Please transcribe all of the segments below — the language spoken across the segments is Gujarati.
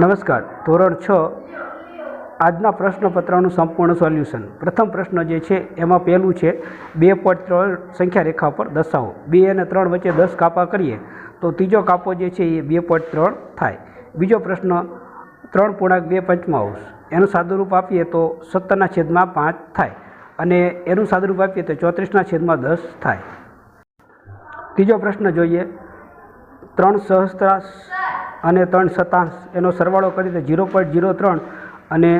નમસ્કાર. ધોરણ છ. આજના પ્રશ્નપત્રનું સંપૂર્ણ સોલ્યુશન. પ્રથમ પ્રશ્ન જે છે, એમાં પહેલું છે, બે પોઈન્ટ ત્રણ સંખ્યા રેખા પર દર્શાવો બે અને ત્રણ વચ્ચે દસ કાપા કરીએ, તો ત્રીજો કાપો જે છે, એ બે પોઈન્ટ ત્રણ થાય. બીજો પ્રશ્ન, ત્રણ પૂર્ણાંક બે પંચમાંશ એનું સાદુરૂપ આપીએ તો સત્તરના છેદમાં પાંચ થાય અને એનું સાદુરૂપ આપીએ તો ચોત્રીસના છેદમાં દસ થાય. ત્રીજો પ્રશ્ન જોઈએ. ત્રણ સહસ્ત્રાંશ અને ત્રણ સતાંશ એનો સરવાળો કરીએ તો ઝીરો પોઈન્ટ ઝીરો ત્રણ અને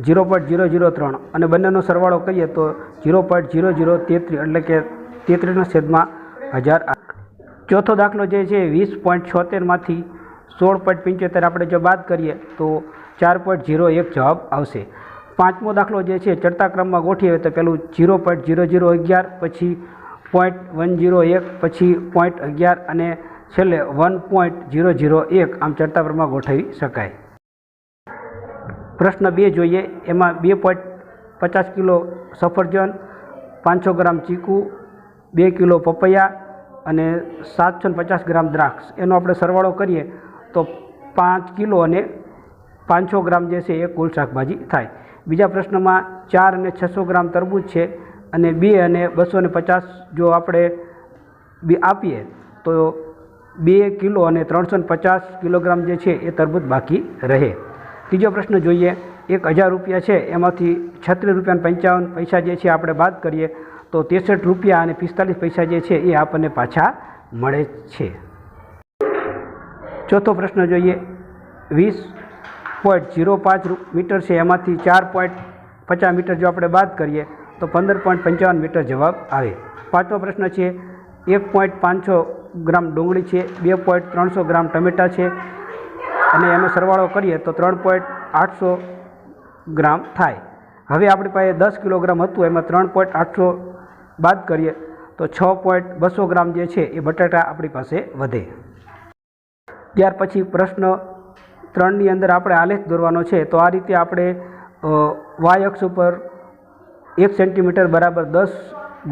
ઝીરો પોઈન્ટ ઝીરો ઝીરો ત્રણ અને બંનેનો સરવાળો કરીએ તો ઝીરો પોઈન્ટ ઝીરો ઝીરો તેત્રીસ એટલે કે તેત્રીસના છેદમાં હજાર. ચોથો દાખલો જે છે, વીસ પોઈન્ટ છોતેરમાંથી સોળ પોઈન્ટ પંચોતેર આપણે જો બાદ કરીએ તો ચાર પોઈન્ટ ઝીરો એક જવાબ આવશે પાંચમો દાખલો જે છે, ચડતા ક્રમમાં ગોઠવીએ તો પેલું ઝીરો પોઈન્ટ ઝીરો ઝીરો અગિયાર, પછી પોઈન્ટ વન ઝીરો એક, પછી પોઈન્ટ અગિયાર અને છેલ્લે વન પોઈન્ટ ઝીરો ઝીરો એક આમ ચડતા ક્રમમાં ગોઠવી શકાય. પ્રશ્ન બે જોઈએ. એમાં બે પોઈન્ટ પચાસ કિલો સફરજન, પાંચસો ગ્રામ ચીકુ, બે કિલો પપૈયા અને સાતસો પચાસ ગ્રામ દ્રાક્ષ. એનો આપણે સરવાળો કરીએ તો પાંચ કિલો અને પાંચસો ગ્રામ જે છે એ કુલ શાકભાજી થાય. બીજા પ્રશ્નમાં ચાર અને છસો ગ્રામ તરબૂચ છે અને બે અને બસો પચાસ જો આપણે આપીએ તો બે કિલો અને ત્રણસો પચાસ કિલોગ્રામ જે છે એ તરબૂચ બાકી રહે. ત્રીજો પ્રશ્ન જોઈએ, એક હજાર રૂપિયા છે, એમાંથી છત્રીસ રૂપિયા પંચાવન પૈસા જે છે આપણે બાદ કરીએ, તો ત્રેસઠ રૂપિયા અને પિસ્તાલીસ પૈસા જે છે એ આપણને પાછા મળે છે. ચોથો પ્રશ્ન જોઈએ, વીસ પોઈન્ટ ઝીરો પાંચ મીટર છે, એમાંથી ચાર પોઈન્ટ પચાસ મીટર જો આપણે બાદ કરીએ, તો પંદર પોઈન્ટ પંચાવન મીટર જવાબ આવે. પાંચમો પ્રશ્ન છે એક પોઈન્ટ પાંચસો ગ્રામ ડુંગળી છે, બે પોઈન્ટ ત્રણસો ગ્રામ ટમેટાં છે અને એનો સરવાળો કરીએ તો ત્રણ પોઈન્ટ આઠસો ગ્રામ થાય. હવે આપણી પાસે દસ કિલોગ્રામ હતું, એમાં ત્રણ પોઈન્ટ આઠસો બાદ કરીએ તો છ પોઈન્ટ બસો ગ્રામ જે છે એ બટાટા આપણી પાસે વધે. ત્યાર પછી પ્રશ્ન ત્રણની અંદર આપણે આલેખ દોરવાનો છે, તો આ રીતે આપણે વાય અક્ષ ઉપર એક સેન્ટીમીટર બરાબર દસ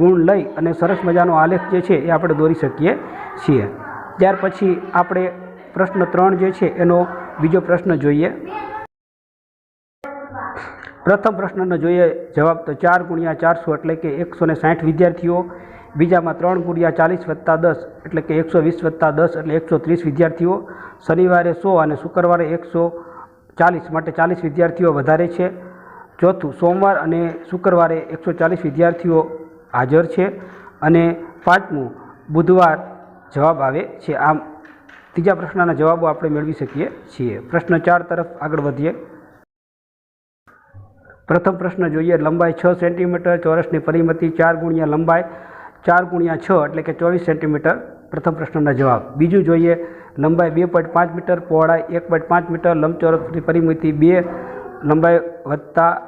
ગુણ લઈ અને સરસ મજાનો આલેખ જે છે એ આપણે દોરી શકીએ છીએ. ત્યાર પછી આપણે પ્રશ્ન ત્રણ જે છે એનો બીજો પ્રશ્ન જોઈએ. પ્રથમ પ્રશ્નનો જોઈએ જવાબ તો ચાર ગુણ્યા ચારસો એટલે કે એકસો ને સાઠ વિદ્યાર્થીઓ. બીજામાં ત્રણ ગુણ્યા ચાલીસ વત્તા દસ એટલે કે એકસો વીસ વત્તા દસ એટલે એકસો ત્રીસ વિદ્યાર્થીઓ. શનિવારે સો અને શુક્રવારે એકસો ચાલીસ માટે ચાલીસ વિદ્યાર્થીઓ વધારે છે. ચોથું સોમવાર અને શુક્રવારે એકસો ચાલીસ વિદ્યાર્થીઓ હાજર છે અને પાંચમું બુધવાર જવાબ આવે છે. આમ ત્રીજા પ્રશ્નના જવાબો આપણે મેળવી શકીએ છીએ. પ્રશ્ન ચાર તરફ આગળ વધીએ. પ્રથમ પ્રશ્ન જોઈએ. લંબાઈ છ સેન્ટીમીટર, ચોરસની પરિમિતિ ચાર ગુણ્યા લંબાઈ ચાર ગુણ્યા છ એટલે કે ચોવીસ સેન્ટીમીટર. પ્રથમ પ્રશ્નના જવાબ. બીજું જોઈએ. લંબાઈ બે પોઈન્ટ પાંચ મીટર, પહોળાઈ એક પોઈન્ટ પાંચ મીટર, લંબચોરસની પરિમિતિ બે, લંબાઈ વત્તા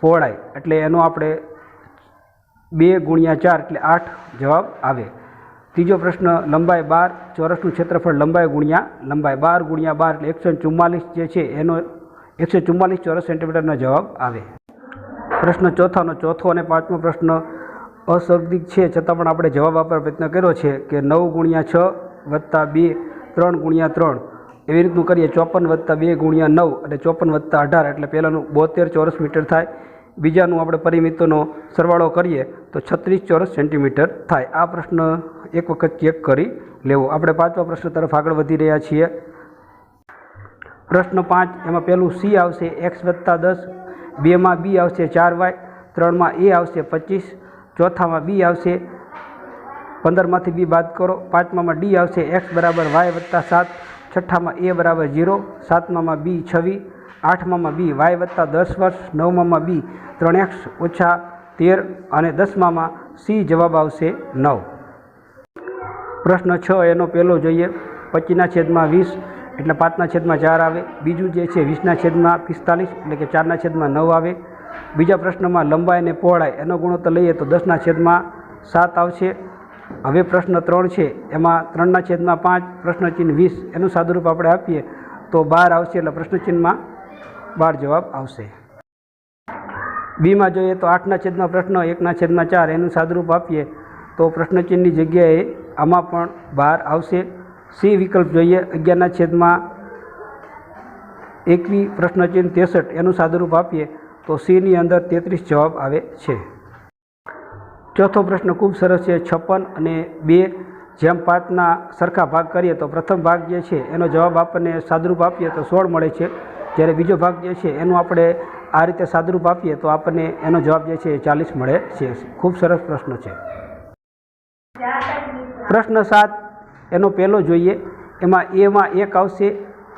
પહોળાઈ. એટલે એનો આપણે બે ગુણ્યા ચાર એટલે આઠ જવાબ આવે. ત્રીજો પ્રશ્ન, લંબાઈ બાર. ચોરસનું ક્ષેત્રફળ લંબાઈ ગુણ્યા, લંબાઈ બાર ગુણ્યા બાર એટલે એકસો ચુમ્માલીસ જે છે, એનો એકસો ચુમ્માલીસ ચોરસ સેન્ટીમીટરનો જવાબ આવે. પ્રશ્ન ચોથાનો, ચોથો અને પાંચમો પ્રશ્ન, અસર્દિક છે છતાં પણ આપણે જવાબ આપવા પ્રયત્ન કર્યો છે કે નવ ગુણ્યા છ વત્તા બે, ત્રણ ગુણ્યા ત્રણ. એવી રીતનું કરીએ, ચોપન વત્તા બે ગુણ્યા નવ અને ચોપન વત્તા અઢાર એટલે પહેલાંનું બોતેર ચોરસ મીટર થાય. બીજાનું આપણે પરિમિતોનો સરવાળો કરીએ તો છત્રીસ ચોરસ સેન્ટીમીટર થાય. આ પ્રશ્ન એક વખત ચેક કરી લેવો. આપણે પાંચમા પ્રશ્ન તરફ આગળ વધી રહ્યા છીએ. પ્રશ્ન પાંચ, એમાં પહેલું સી આવશે એક્સ વત્તા દસ, બેમાં બી આવશે ચાર વાય ત્રણમાં એ આવશે પચીસ, ચોથામાં બી આવશે પંદરમાંથી બી બાદ કરો. પાંચમામાં ડી આવશે એક્સ બરાબર વાય વત્તા સાત, છઠ્ઠામાં એ બરાબર ઝીરો, સાતમામાં બી છવ્વીસ આઠમામાં બી, વાય વત્તા દસ વર્ષ, નવમામાં બી, ત્રણ એક્સ ઓછા તેર અને દસમામાં સી જવાબ આવશે નવ. પ્રશ્ન છ એનો પહેલો જોઈએ. પચીસના છેદમાં વીસ, એટલે પાંચના છેદમાં ચાર આવે. બીજું જે છે, વીસના છેદમાં પિસ્તાલીસ, એટલે કે ચારના છેદમાં નવ આવે. બીજા પ્રશ્નમાં લંબાઈ અને પહોળાઈ, એનો ગુણોત્તર લઈએ તો દસના છેદમાં સાત આવશે. હવે પ્રશ્ન ત્રણ છે, એમાં ત્રણના છેદમાં પાંચ પ્રશ્નચિહ્ન વીસ, એનું સાદુરૂપ આપણે આપીએ તો બાર આવશે, એટલે પ્રશ્ન ચિહ્નમાં બાર જવાબ આવશે. બીમાં જોઈએ તો આઠના છેદમાં પ્રશ્ન, એકના છેદમાં ચાર, એનું સાદરૂપ આપીએ તો પ્રશ્નચિહ્નની જગ્યાએ આમાં પણ બાર આવશે. સી વિકલ્પ જોઈએ, અગિયારના છેદમાં એકવી, પ્રશ્નચિહ્ન તેસઠ એનું સાદરૂપ આપીએ તો સીની અંદર તેત્રીસ જવાબ આવે છે. ચોથો પ્રશ્ન ખૂબ સરસ છે, છપ્પન અને બે. જેમ પાંચના સરખા ભાગ કરીએ તો પ્રથમ ભાગ જે છે, એનો જવાબ આપણને સાદરૂપ આપીએ તો સોળ મળે છે. જ્યારે બીજો ભાગ જે છે, એનું આપણે આ રીતે સાદરૂપ આપીએ તો આપણને એનો જવાબ જે છે એ ચાલીસ મળે છે. ખૂબ સરસ પ્રશ્ન છે. પ્રશ્ન સાત, એનો પહેલો જોઈએ. એમાં એમાં એક આવશે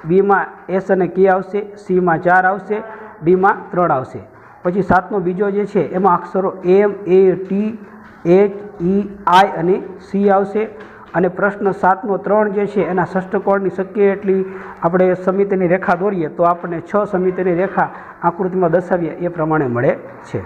બીમાં એસ અને કે આવશે સીમાં ચાર આવશે ડીમાં ત્રણ આવશે. પછી સાતનો બીજો જે છે, એમાં અક્ષરો એમ, એ, ટી, એચ, ઈ, આઈ અને સી આવશે. અને પ્રશ્ન સાતનો ત્રણ જે છે, એના ષષ્ઠકોણની શક્ય એટલી આપણે સમિતિની રેખા દોરીએ તો આપણને છ સમિતિની રેખા આકૃતિમાં દર્શાવીએ, એ પ્રમાણે મળે છે.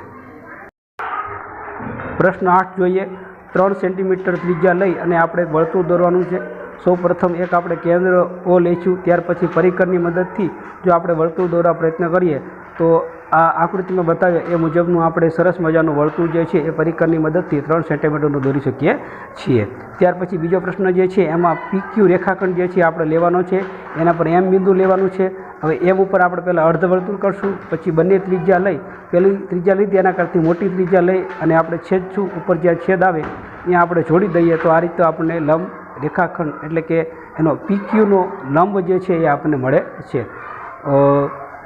પ્રશ્ન આઠ જોઈએ. ત્રણ સેન્ટીમીટર ત્રિજ્યા લઈ અને આપણે વર્તુળ દોરવાનું છે. સૌ પ્રથમ એક આપણે કેન્દ્ર ઓ લઈશું ત્યાર પછી પરિકરની મદદથી જો આપણે વર્તુળ દોરવા પ્રયત્ન કરીએ, તો આ આકૃતિમાં બતાવ્યા એ મુજબનું આપણે સરસ મજાનું વર્તુળ જે છે એ પરિકરની મદદથી ત્રણ સેન્ટીમીટરનું દોરી શકીએ છીએ. ત્યાર પછી બીજો પ્રશ્ન જે છે એમાં પીક્યુ રેખાખંડ જે છે આપણે લેવાનો છે, એના પર એમ બિંદુ લેવાનું છે. હવે એમ ઉપર આપણે પહેલાં અર્ધ વર્તુળ કરશું, પછી બંને ત્રિજ્યા લઈ, પહેલી ત્રિજ્યા લીધી, એના કરતી મોટી ત્રિજ્યા લઈ અને આપણે છેદ છું, ઉપર જ્યાં છેદ આવે, ત્યાં આપણે જોડી દઈએ. તો આ રીતે આપણને લંબ રેખાખંડ એટલે કે એનો પીક્યુનો લંબ જે છે એ આપણને મળે છે.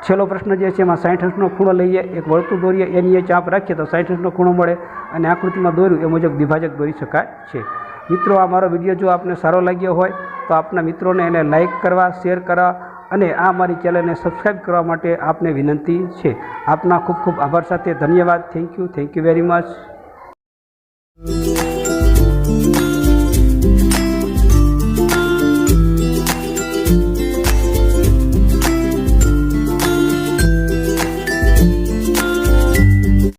છેલ્લો પ્રશ્ન જે છે એમાં સાઠ અંશનો ખૂણો લઈએ, એક વર્તુળ દોરીએ, એની એ ચાપ રાખીએ તો સાઠ અંશનો ખૂણો મળે અને આકૃતિમાં દોર્યું એ મુજબ દ્વિભાજક દોરી શકાય છે. મિત્રો, આ મારો વીડિયો જો આપને સારો લાગ્યો હોય તો આપના મિત્રોને એને લાઇક કરવા શેર કરવા અને આ મારી ચેનલને સબસ્ક્રાઈબ કરવા માટે આપને વિનંતી છે. આપના ખૂબ ખૂબ આભાર સાથે ધન્યવાદ. Thank you thank you very much